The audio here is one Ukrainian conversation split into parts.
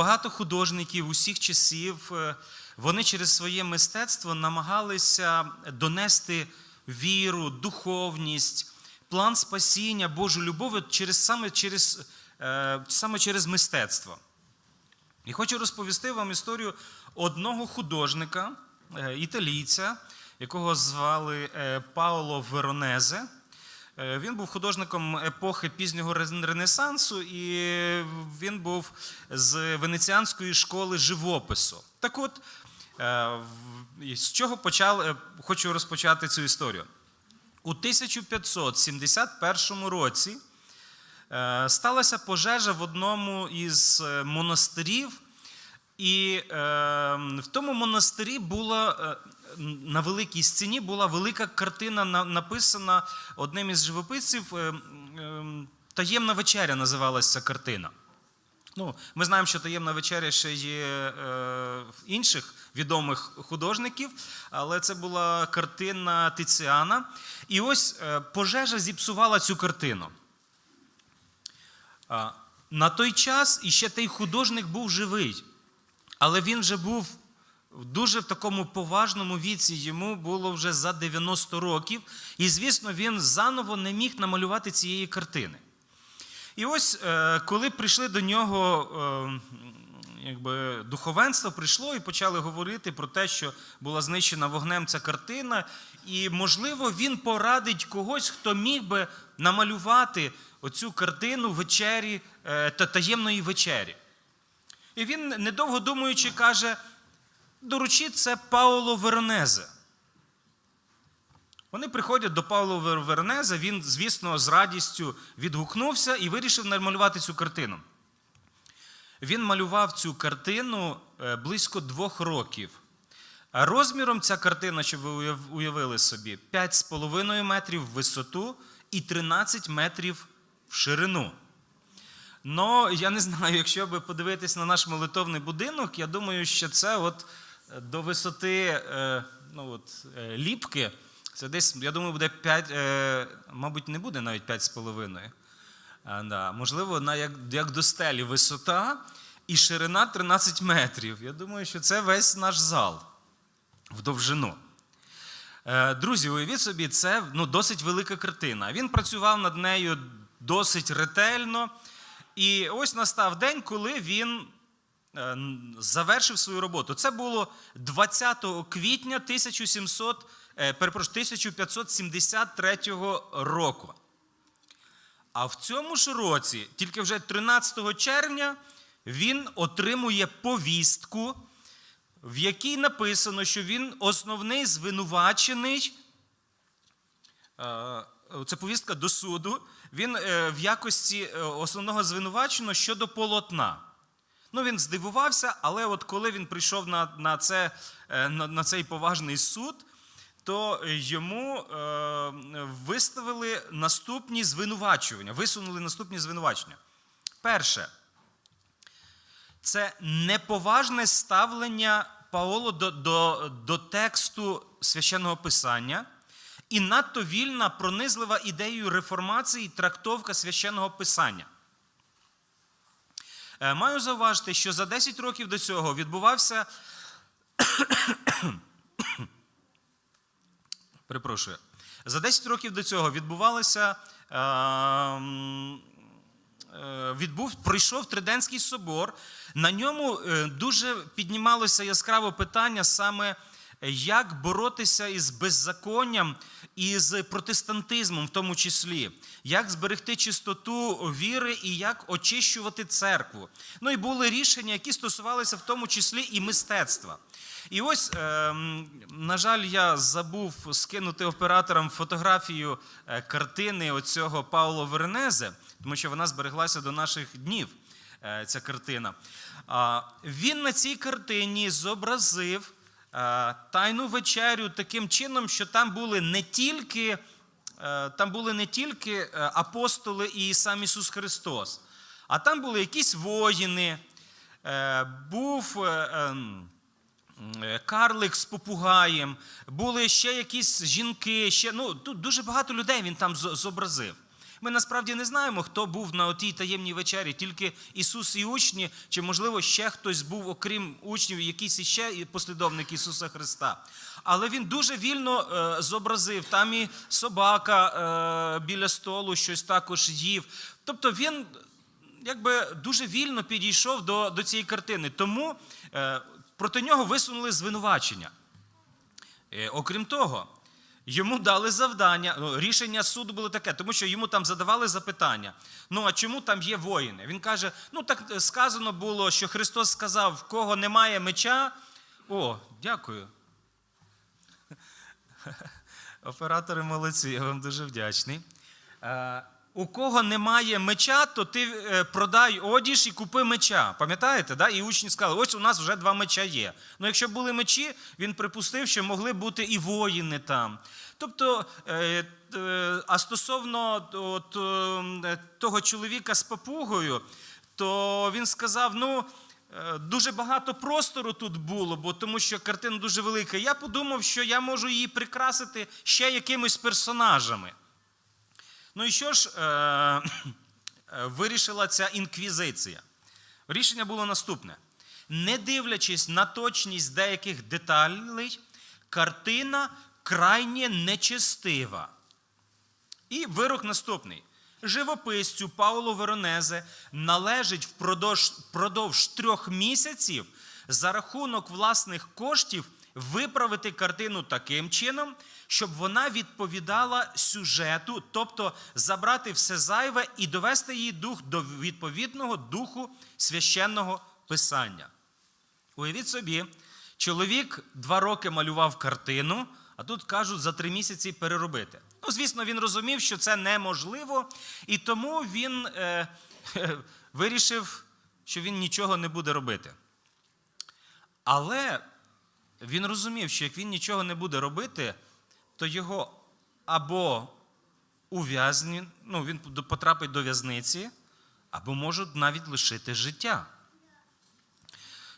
багато художників усіх часів е, вони через своє мистецтво намагалися донести віру, духовність, план спасіння, Божу любов через, саме, через, е, саме через мистецтво. І хочу розповісти вам історію одного художника, е, італійця, якого звали Паоло Веронезе. Е, Він був художником епохи пізнього Рен- Ренесансу, і він був з венеціанської школи живопису. Так от, е, з чого почав, е, хочу розпочати цю історію. У 1571 році сталася пожежа в одному із монастирів, і е, в тому монастирі була е, на великій стіні була велика картина, на- написана одним із живописців. е, е, Таємна вечеря називалася картина. Ну, ми знаємо, що таємна вечеря ще є е, інших відомих художників, але це була картина Тиціана. І ось е, пожежа зіпсувала цю картину. На той час іще той художник був живий, але він вже був дуже в такому поважному віці, йому було вже за 90 років, і, звісно, він заново не міг намалювати цієї картини. І ось е, коли прийшли до нього, е, якби духовенство прийшло і почали говорити про те, що була знищена вогнем ця картина, і, можливо, він порадить когось, хто міг би намалювати оцю картину вечері е, та таємної вечері. І він, недовго думаючи, каже: доручіть це Пауло Веронезе. Вони приходять до Павла Вер- Вернеза, він, звісно, з радістю відгукнувся і вирішив намалювати цю картину. Він малював цю картину е, близько двох років. А розміром ця картина, щоб ви уявили собі, 5,5 метрів в висоту і 13 метрів в ширину. Ну, я не знаю, якщо би подивитись на наш молитовний будинок, я думаю, що це от е, до висоти е, ну, от, е, ліпки, це десь, я думаю, буде 5, е, мабуть, не буде навіть 5,5. Да. Можливо, на, як, як до стелі висота і ширина 13 метрів. Я думаю, що це весь наш зал в довжину. Друзі, уявіть собі, це ну, досить велика картина. Він працював над нею досить ретельно. І ось настав день, коли він е, завершив свою роботу. Це було 20 квітня 1700, е, перепрошую, 1573 року. А в цьому ж році, тільки вже 13 червня, він отримує повістку, в якій написано, що він основний звинувачений. е, Це повістка до суду. Він е, в якості е, основного звинуваченого щодо полотна. Ну, він здивувався, але от коли він прийшов на, на, це, е, на, на цей поважний суд, то йому е, виставили наступні звинувачування, висунули наступні звинувачення. Перше, це неповажне ставлення Паоло до, до, до тексту священного писання і надто вільна, пронизлива ідеєю реформації трактовка священного писання. Е, Маю зауважити, що за 10 років до цього відбувався. Перепрошую. За 10 років до цього відбувалося. е, м, е, Відбув, пройшов Триденський собор. На ньому е, дуже піднімалося яскраве питання саме, як боротися із беззаконням і з протестантизмом, в тому числі, як зберегти чистоту віри і як очищувати церкву. Ну і були рішення, які стосувалися в тому числі і мистецтва. І ось, е, на жаль, я забув скинути операторам фотографію е, картини оцього Пауло Вернезе, тому що вона збереглася до наших днів. е, Ця картина. Він на цій картині зобразив тайну вечерю таким чином, що там були не тільки, е, там були не тільки е, апостоли і сам Ісус Христос, а там були якісь воїни, е, був. е, ем, е, Карлик з попугаєм, були ще якісь жінки, ще, ну, тут дуже багато людей він там зобразив. Ми насправді не знаємо, хто був на отій таємній вечері, тільки Ісус і учні, чи, можливо, ще хтось був, окрім учнів, якийсь іще послідовник Ісуса Христа. Але він дуже вільно е, зобразив. Там і собака е, біля столу щось також їв. Тобто він якби дуже вільно підійшов до, до цієї картини. Тому е, проти нього висунули звинувачення. Е, окрім того, йому дали завдання. ну, Рішення суду було таке, тому що йому там задавали запитання. Ну а чому там є воїни? Він каже: ну так е, сказано було, що Христос сказав, в кого немає меча. О, дякую. Оператори молодці, я вам дуже вдячний. У кого немає меча, то ти е, продай одіж і купи меча. Пам'ятаєте? Да? І учні сказали, ось у нас вже два меча є. Ну, якщо були мечі, він припустив, що могли бути і воїни там. Тобто, е, е, а стосовно от, того чоловіка з папугою, то він сказав: ну. Дуже багато простору тут було, бо тому що картина дуже велика. Я подумав, що я можу її прикрасити ще якимись персонажами. Ну і що ж е, вирішила ця інквізиція? Рішення було наступне: не дивлячись на точність деяких деталей, картина крайне нечестива. І вирок наступний. Живописцю Паулу Веронезе належить впродовж, впродовж трьох місяців за рахунок власних коштів виправити картину таким чином, щоб вона відповідала сюжету, тобто забрати все зайве і довести її дух до відповідного духу священного писання. Уявіть собі, чоловік два роки малював картину, а тут кажуть за три місяці переробити. Ну, звісно, він розумів, що це неможливо, і тому він е, е, вирішив, що він нічого не буде робити. Але він розумів, що як він нічого не буде робити, то його або ув'язні, ну, він потрапить до в'язниці, або можуть навіть лишити життя.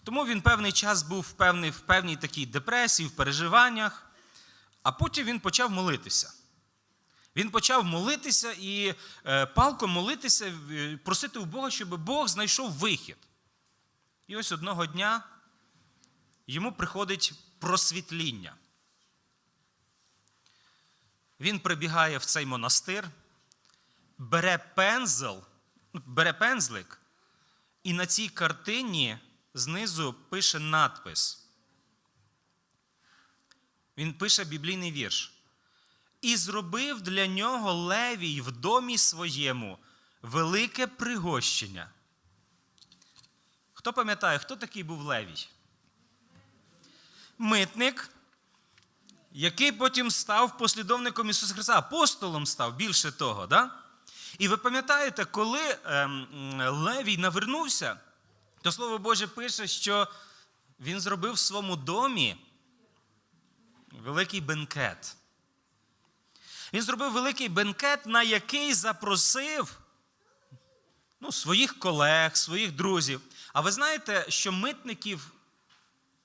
Тому він певний час був в певній, в певній такій депресії, в переживаннях, а потім він почав молитися. Він почав молитися і е, палко молитися, просити у Бога, щоб Бог знайшов вихід. І ось одного дня йому приходить просвітління. Він прибігає в цей монастир, бере пензл, бере пензлик, і на цій картині знизу пише надпис. Він пише біблійний вірш. І зробив для нього Левій в домі своєму велике пригощення. Хто пам'ятає, хто такий був Левій? Митник, який потім став послідовником Ісуса Христа, апостолом став більше того. Да? І ви пам'ятаєте, коли ем, Левій навернувся, то Слово Боже пише, що він зробив в своєму домі великий бенкет. Він зробив великий бенкет, на який запросив ну, своїх колег, своїх друзів. А ви знаєте, що митників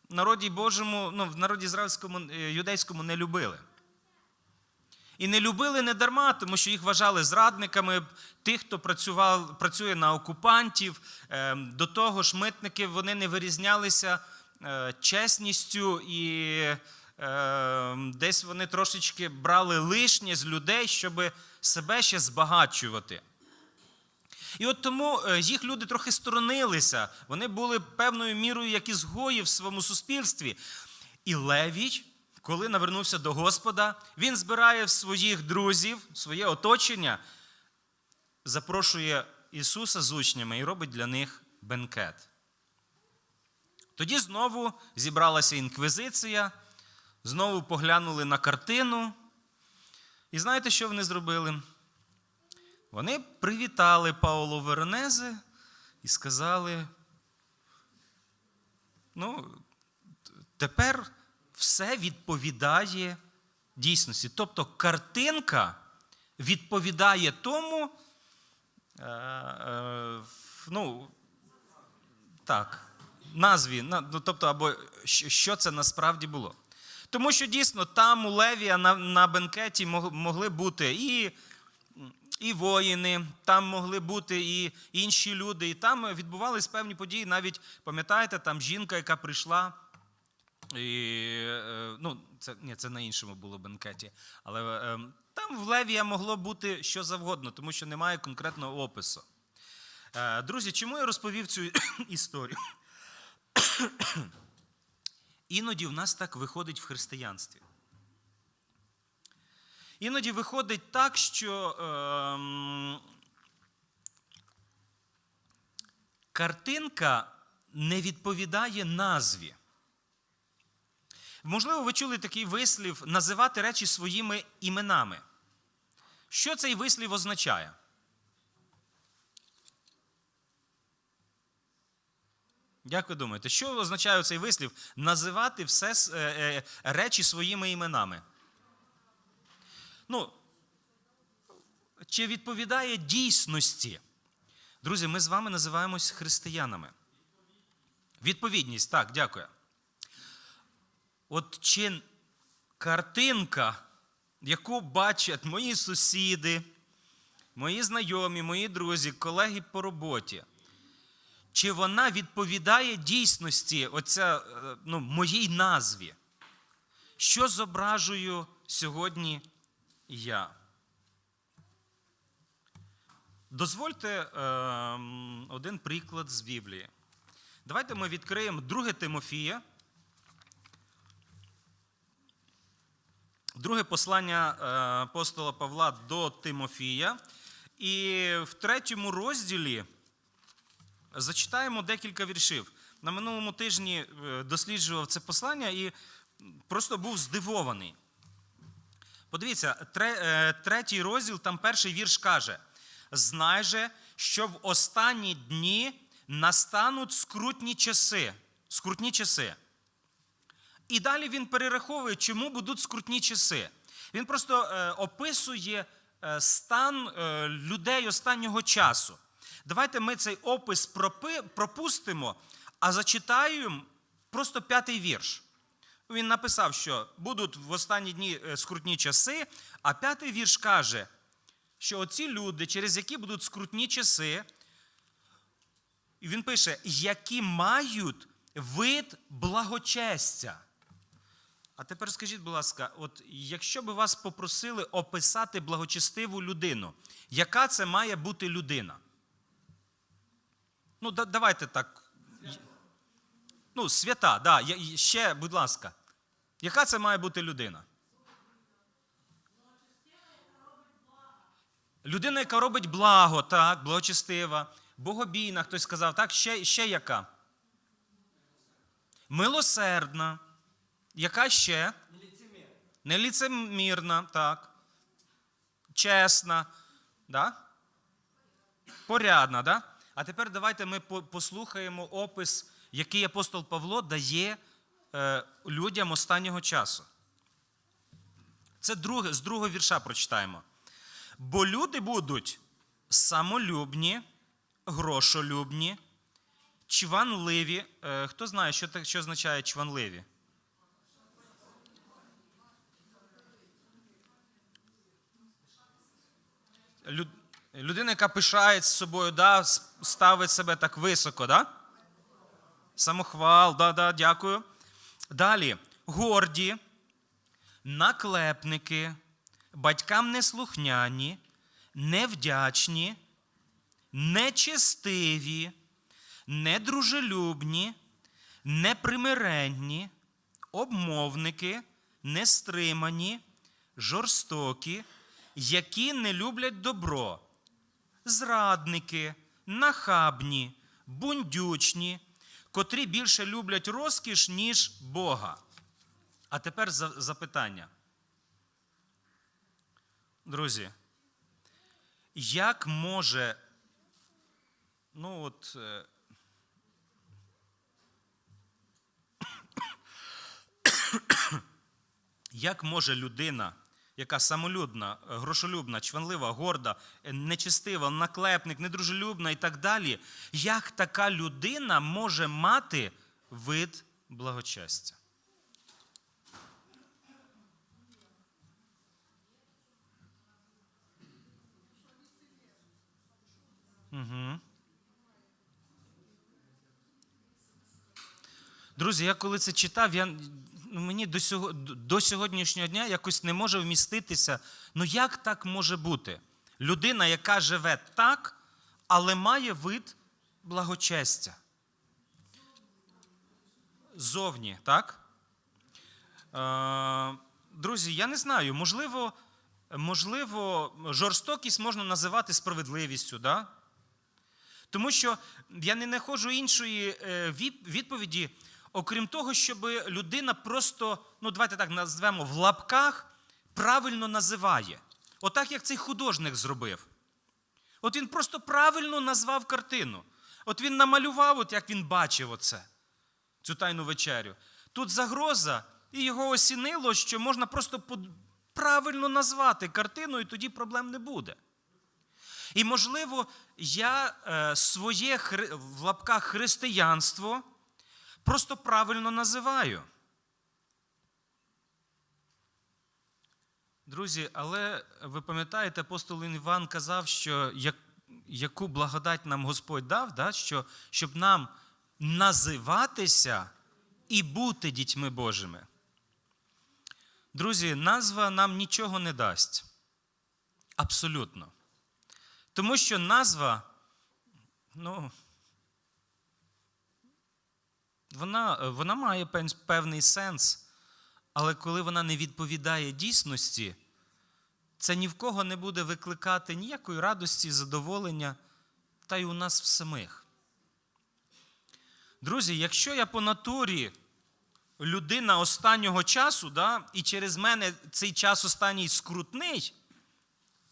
народі Божому, ну, в народі ізраїльському, е, юдейському не любили. І не любили не дарма, тому що їх вважали зрадниками, тих, хто працював, працює на окупантів. Е, До того ж, митники вони не вирізнялися е, чесністю і е, десь вони трошечки брали лишнє з людей, щоб себе ще збагачувати. І от тому е, їх люди трохи сторонилися, вони були певною мірою як ізгої в своєму суспільстві. І Левій, коли навернувся до Господа, він збирає своїх друзів, своє оточення, запрошує Ісуса з учнями і робить для них бенкет. Тоді знову зібралася інквізиція, знову поглянули на картину. І знаєте, що вони зробили? Вони привітали Пауло Веронезе і сказали: ну, тепер все відповідає дійсності. Тобто картинка відповідає тому, е, е, ну, так, назві, на- ну, тобто, або що це насправді було. Тому що дійсно там у Левія на, на бенкеті могли бути і і воїни, там могли бути і інші люди, і там відбувались певні події. Навіть пам'ятаєте, там жінка, яка прийшла. І, е, ну, це, ні, це на іншому було бенкеті. Але е, там в Левія могло бути що завгодно, тому що немає конкретного опису. Е, друзі, чому я розповів цю історію? Іноді в нас так виходить в християнстві. Іноді виходить так, що ем, картинка не відповідає назві. Можливо, ви чули такий вислів називати речі своїми іменами. Що цей вислів означає? Як ви думаєте, що означає цей вислів називати все е, е, речі своїми іменами? Ну, чи відповідає дійсності? Друзі, ми з вами називаємось християнами. Відповідність, так, дякую. От чи картинка, яку бачать мої сусіди, мої знайомі, мої друзі, колеги по роботі, чи вона відповідає дійсності, оця, е, ну, моїй назві? Що зображую сьогодні я? Дозвольте е, один приклад з Біблії. Давайте ми відкриємо 2 Тимофія. Друге послання е, апостола Павла до Тимофія. І в третьому розділі зачитаємо декілька віршів. На минулому тижні е, досліджував це послання і просто був здивований. Подивіться, е, третій розділ, там перший вірш каже: Знай же, що в останні дні настануть скрутні часи. Скрутні часи. І далі він перераховує, чому будуть скрутні часи. Він просто е, описує е, стан людей останнього часу. Давайте ми цей опис пропустимо, а зачитаємо просто п'ятий вірш. Він написав, що будуть в останні дні е, скрутні часи, а п'ятий вірш каже, що оці люди, через які будуть скрутні часи, і він пише, які мають вид благочестя. А тепер скажіть, будь ласка, от якщо би вас попросили описати благочестиву людину, яка це має бути людина? Ну, да, давайте так. Ну, свята, да. я- Ще, будь ласка. Яка це має бути людина? Людина, яка робить благо, так, благочестива, богобійна, хтось сказав, так, ще, ще яка? Милосердна. Яка ще? Неліцемірна, так. Чесна, да? порядна. Да? А тепер давайте ми послухаємо опис, який апостол Павло дає людям останнього часу. Це друге, з другого вірша прочитаємо. Бо люди будуть самолюбні, грошолюбні, чванливі. Е, хто знає, що, що означає чванливі? Люд- Людина, яка пишається собою, да, ставить себе так високо, да? Самохвал, да, да, дякую. Далі. Горді, наклепники, батькам неслухняні, невдячні, нечестиві, недружелюбні, непримиренні, обмовники, нестримані, жорстокі, які не люблять добро, зрадники, нахабні, бундючні, котрі більше люблять розкіш, ніж Бога. А тепер за- запитання. Друзі, як може, ну от, е, як може людина, яка самолюбна, е, грошолюбна, чванлива, горда, е, нечестива, наклепник, недружелюбна і так далі, як така людина може мати вид благочестя? Угу. Друзі, я коли це читав, я, мені до, сього, до сьогоднішнього дня якось не може вміститися. Ну як так може бути? Людина, яка живе так, але має вид благочестя. Зовні, так? Е, друзі, я не знаю, можливо, можливо, жорстокість можна називати справедливістю, да? Тому що я не знаходжу іншої е, відповіді, окрім того, щоб людина просто, ну давайте так назвемо, в лапках правильно називає. Отак, як цей художник зробив. От він просто правильно назвав картину. От він намалював, от як він бачив оце, цю тайну вечерю. Тут загроза, і його осінило, що можна просто правильно назвати картину, і тоді проблем не буде. І, можливо, я е, своє в лапках християнство просто правильно називаю. Друзі, але ви пам'ятаєте, апостол Іван казав, що як, яку благодать нам Господь дав, да, що, щоб нам називатися і бути дітьми Божими. Друзі, назва нам нічого не дасть. Абсолютно. Тому що назва, ну, вона, вона має певний сенс, але коли вона не відповідає дійсності, це ні в кого не буде викликати ніякої радості, задоволення, та й у нас в самих. Друзі, якщо я по натурі людина останнього часу, да, і через мене цей час останній скрутний,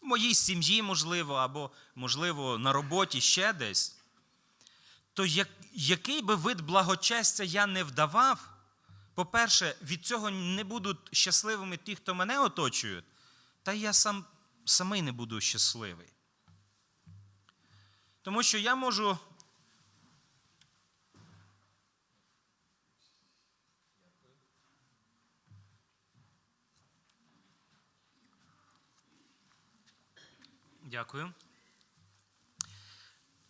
в моїй сім'ї, можливо, або, можливо, на роботі ще десь, то як, який би вид благочестя я не вдавав, по-перше, від цього не будуть щасливими ті, хто мене оточують, та я сам, самий не буду щасливий. Тому що я можу. Дякую.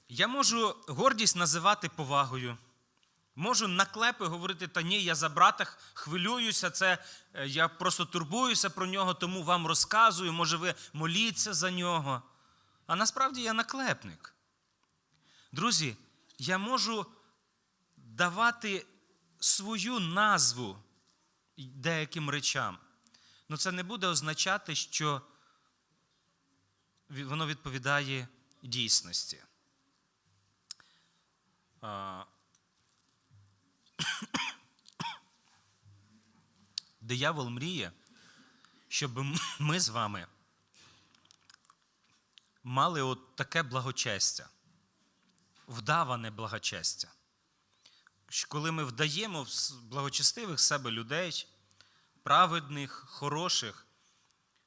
Я можу гордість називати повагою. Можу наклепи говорити, та ні, я за брата хвилююся, це е, я просто турбуюся про нього, тому вам розказую, може, ви моліться за нього. А насправді я наклепник. Друзі, я можу давати свою назву деяким речам. але це не буде означати, що воно відповідає дійсності. Диявол мріє, щоб ми з вами мали от таке благочестя, вдаване благочестя. Коли ми вдаємо в благочестивих себе людей, праведних, хороших,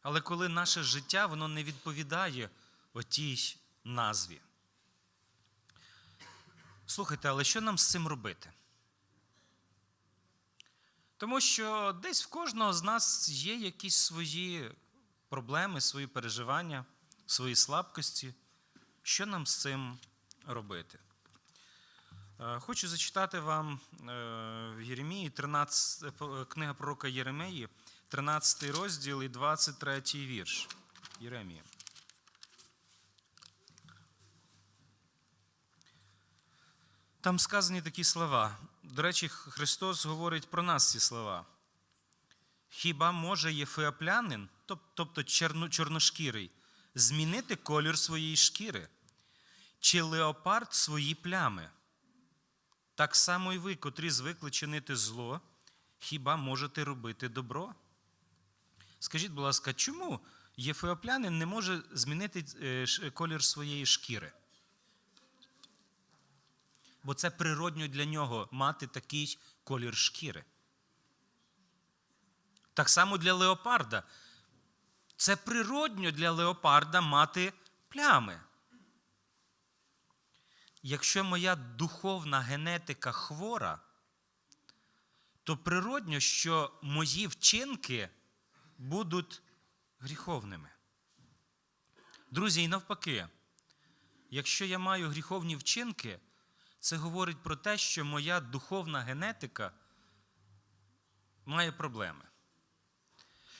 але коли наше життя воно не відповідає отій назві. Слухайте, але що нам з цим робити? Тому що десь в кожного з нас є якісь свої проблеми, свої переживання, свої слабкості. Що нам з цим робити? Е, Хочу зачитати вам е, в Єремії 13, е, книга пророка Єремеї, 13 розділ і 23 вірш. Єремія. Там сказані такі слова. До речі, Христос говорить про нас ці слова. Хіба може єфеоплянин, тобто чорношкірий, змінити колір своєї шкіри? Чи леопард свої плями? Так само і ви, котрі звикли чинити зло, хіба можете робити добро? Скажіть, будь ласка, чому єфеоплянин не може змінити е, колір своєї шкіри? Бо це природньо для нього мати такий колір шкіри. Так само для леопарда. Це природньо для леопарда мати плями. Якщо моя духовна генетика хвора, то природньо, що мої вчинки будуть гріховними. Друзі, і навпаки, якщо я маю гріховні вчинки, це говорить про те, що моя духовна генетика має проблеми.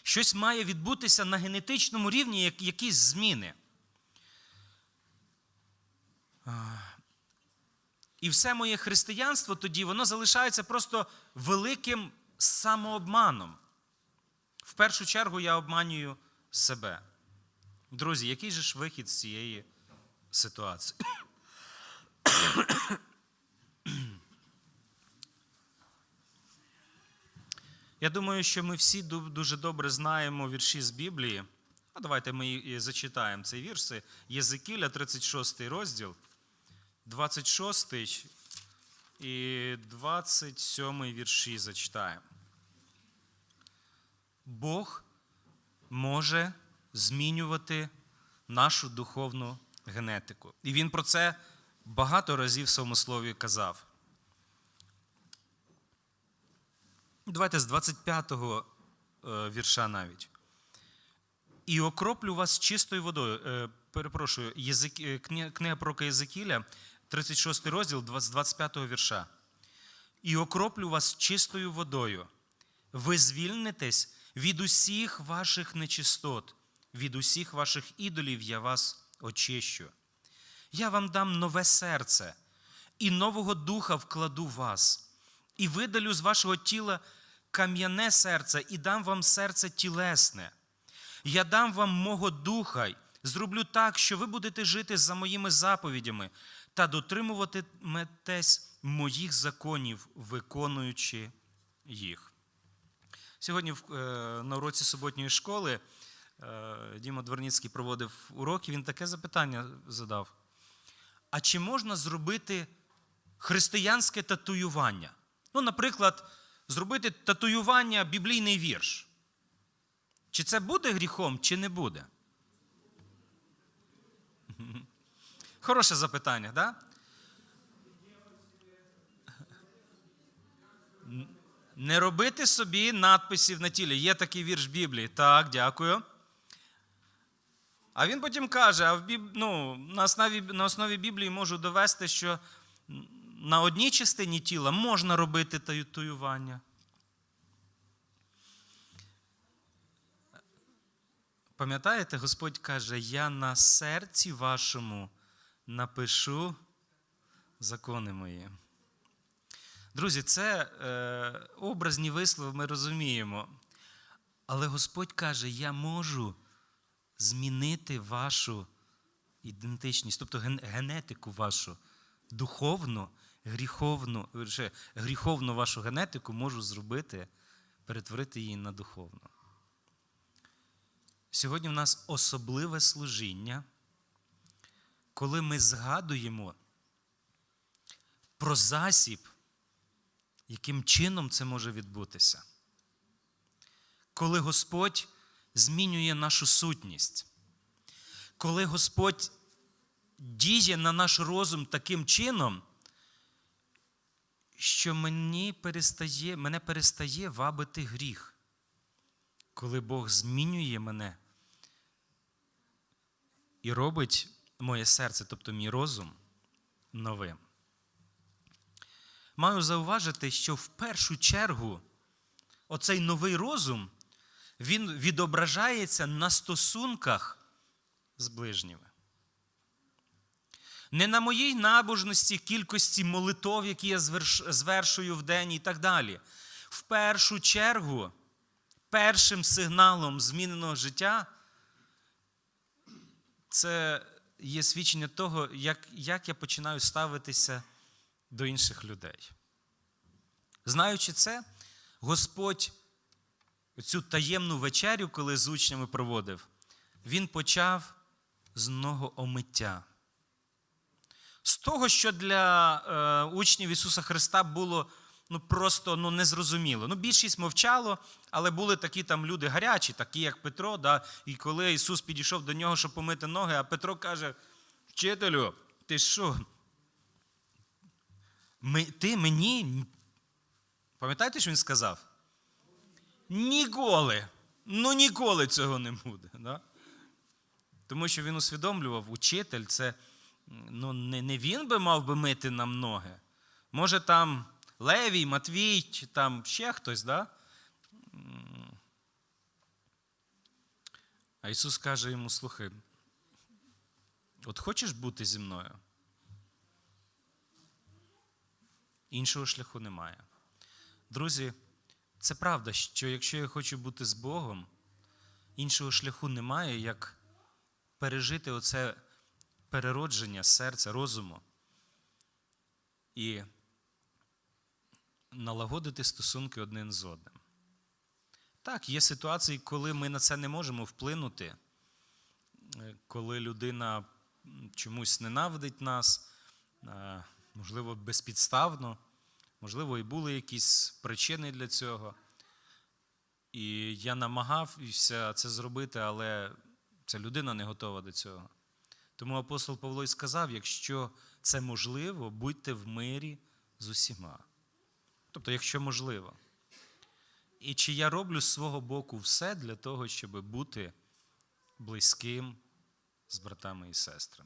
Щось має відбутися на генетичному рівні, як- якісь зміни. І все моє християнство тоді воно залишається просто великим самообманом. В першу чергу я обманюю себе. Друзі, який же ж вихід з цієї ситуації? Я думаю, що ми всі дуже добре знаємо вірші з Біблії. А давайте ми і зачитаємо цей вірш. Це Єзекіля, 36 розділ, 26 і 27 вірші зачитаємо. Бог може змінювати нашу духовну генетику. І він про це багато разів в своєму слові казав. Давайте з 25-го е, вірша навіть. І окроплю вас чистою водою. Е, Перепрошую, е, кни- книга пророка Єзекіля, 36 розділ, 20 25 вірша. І окроплю вас чистою водою. Ви звільнитесь від усіх ваших нечистот, від усіх ваших ідолів я вас очищу. Я вам дам нове серце, і нового духа вкладу вас, і видалю з вашого тіла кам'яне серце, і дам вам серце тілесне. Я дам вам мого духа, й зроблю так, що ви будете жити за моїми заповідями та дотримуватиметесь моїх законів, виконуючи їх. Сьогодні е, на уроці суботньої школи е, Діма Дворніцький проводив уроки, він таке запитання задав. А чи можна зробити християнське татуювання? Ну, наприклад, зробити татуювання біблійний вірш. Чи це буде гріхом, чи не буде? Хороше запитання? Да? Не робити собі надписів на тілі. Є такий вірш Біблії. Так, дякую. А він потім каже: а в Біб... ну, на, основі, на основі Біблії можу довести, що на одній частині тіла можна робити татуювання. Пам'ятаєте, Господь каже: Я на серці вашому напишу закони мої. Друзі, це е, образні вислови, ми розуміємо. Але Господь каже: Я можу змінити вашу ідентичність, тобто ген- генетику вашу, духовну, гріховну, вірніше, гріховну вашу генетику можу зробити, перетворити її на духовну. Сьогодні в нас особливе служіння, коли ми згадуємо про засіб, яким чином це може відбутися. Коли Господь змінює нашу сутність, коли Господь діє на наш розум таким чином, що мені перестає, мене перестає вабити гріх, коли Бог змінює мене і робить моє серце, тобто мій розум, новим. Маю зауважити, що в першу чергу оцей новий розум він відображається на стосунках з ближніми. Не на моїй набожності, кількості молитов, які я звершую в день і так далі. В першу чергу, першим сигналом зміненого життя це є свідчення того, як, як я починаю ставитися до інших людей. Знаючи це, Господь цю таємну вечерю, коли з учнями проводив, він почав з нового омиття. З того, що для е, учнів Ісуса Христа було ну, просто ну, незрозуміло. Ну, більшість мовчало, але були такі там люди гарячі, такі як Петро. Да? І коли Ісус підійшов до нього, щоб помити ноги, а Петро каже: Вчителю, ти що? Ми, ти мені. Пам'ятаєте, що він сказав? Ніколи. Ну ніколи цього не буде. Да? Тому що він усвідомлював, учитель це ну, не, не він би мав би мити нам ноги. Може, там Левій, Матвій, чи там ще хтось, да? А Ісус каже йому: слухай, от хочеш бути зі мною? Іншого шляху немає. Друзі, це правда, що якщо я хочу бути з Богом, іншого шляху немає, як пережити оце переродження серця, розуму і налагодити стосунки один з одним. Так, є ситуації, коли ми на це не можемо вплинути, е, коли людина чомусь ненавидить нас, е, можливо, безпідставно, можливо, і були якісь причини для цього. І я намагався це зробити, але ця людина не готова до цього. Тому апостол Павло й сказав: якщо це можливо, будьте в мирі з усіма. Тобто, якщо можливо. І чи я роблю з свого боку все для того, щоб бути близьким з братами і сестрами?